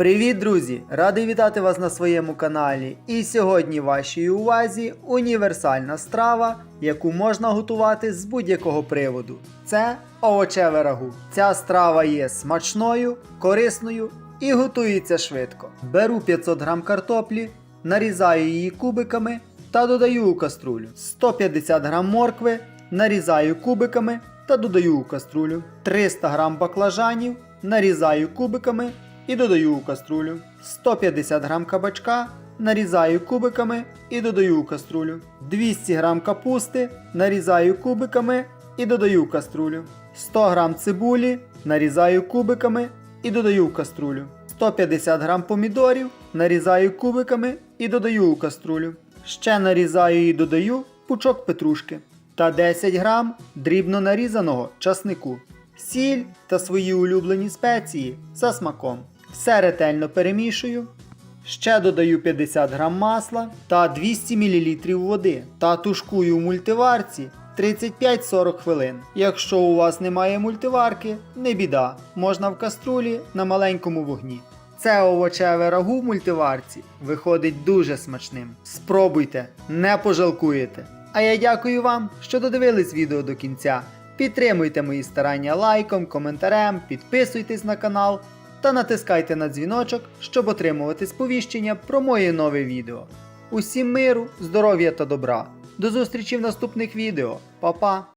Привіт, друзі! Радий вітати вас на своєму каналі. І сьогодні вашій увазі універсальна страва, яку можна готувати з будь-якого приводу. Це овочеве рагу. Ця страва є смачною, корисною і готується швидко. Беру 500 г картоплі, нарізаю її кубиками та додаю у каструлю. 150 г моркви нарізаю кубиками та додаю у каструлю. 300 г баклажанів нарізаю кубиками і додаю у каструлю. 150 г кабачка нарізаю кубиками і додаю у каструлю. 200 г капусти нарізаю кубиками і додаю в каструлю. 100 г цибулі нарізаю кубиками і додаю в каструлю. 150 г помідорів нарізаю кубиками і додаю у каструлю. Ще нарізаю і додаю пучок петрушки та 10 грам дрібно нарізаного часнику, сіль та свої улюблені спеції за смаком. Все ретельно перемішую. Ще додаю 50 грам масла та 200 мл води та тушкую у мультиварці 35-40 хвилин. Якщо у вас немає мультиварки, не біда, можна в каструлі на маленькому вогні. Це овочеве рагу в мультиварці виходить дуже смачним. Спробуйте, не пожалкуєте. А я дякую вам, що додивились відео до кінця. Підтримуйте мої старання лайком, коментарем, підписуйтесь на канал та натискайте на дзвіночок, щоб отримувати сповіщення про моє нове відео. Усім миру, здоров'я та добра. До зустрічі в наступних відео. Па-па!